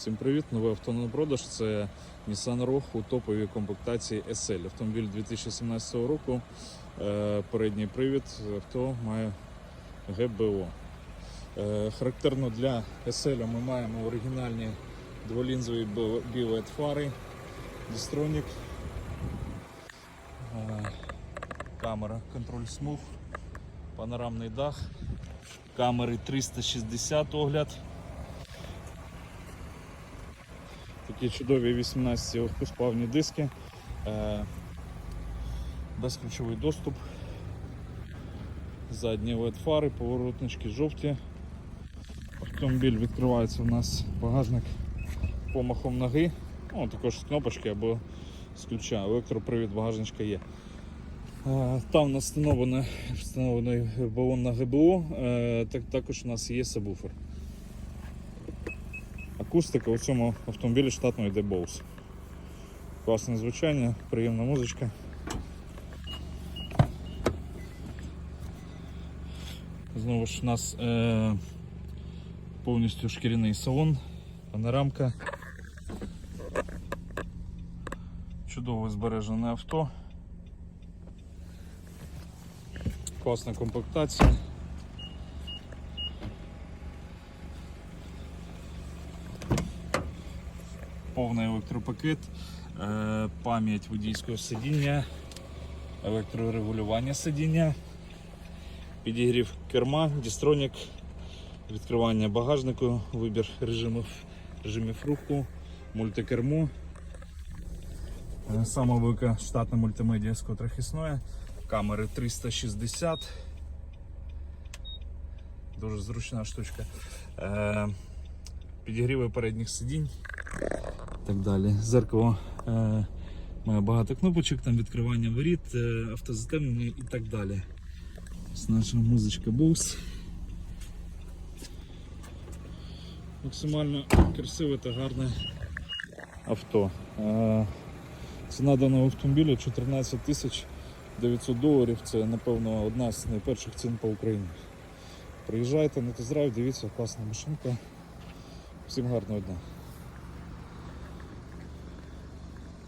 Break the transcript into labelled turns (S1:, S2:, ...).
S1: Всім привіт! Новий авто на продаж. Це Nissan Rogue у топовій комплектації SL. Автомобіль 2017 року. Е, Передній привід авто має ГБО. Е, Характерно для SL ми маємо оригінальні дволінзові білет фари, дистронік, Е, камера контроль смуг, панорамний дах, камери 360 огляд. Такі чудові 18 легкосплавні диски, е, безключовий доступ, задні LED фари, поворотнички жовті. Автомобіль відкривається у нас багажник помахом ноги, ну, також з кнопочки або з ключа. Електропривід багажничка є. Е, Там встановлено- встановлений балон на ГБО, е, так, також у нас є сабвуфер. Акустика у цьому автомобілі штатно йде Bose. Класне звучання, приємна музичка. Знову ж у нас е, повністю шкіряний салон, панорамка. Чудово збережене авто. Класна комплектація. Повний електропакет, е, пам'ять водійського сидіння, електрорегулювання сидіння, підігрів керма, дістронік, відкривання багажнику, вибір режимів, режимів руху, мультикермо. Е, Сама велика штатна мультимедіа з котрих існує. Камери 360. Дуже зручна штучка. Е, Підігріви передніх сидінь так далі. Зеркало е, має багато кнопочок, там відкривання воріт, е, автозатемнення і так далі. Ось наша музичка Bose. Максимально красиве та гарне авто. Е, ціна даного автомобіля 14 тисяч 900 доларів. Це, напевно, одна з найперших цін по Україні. Приїжджайте на тест-драйв, дивіться, класна машинка. Всім гарного дня.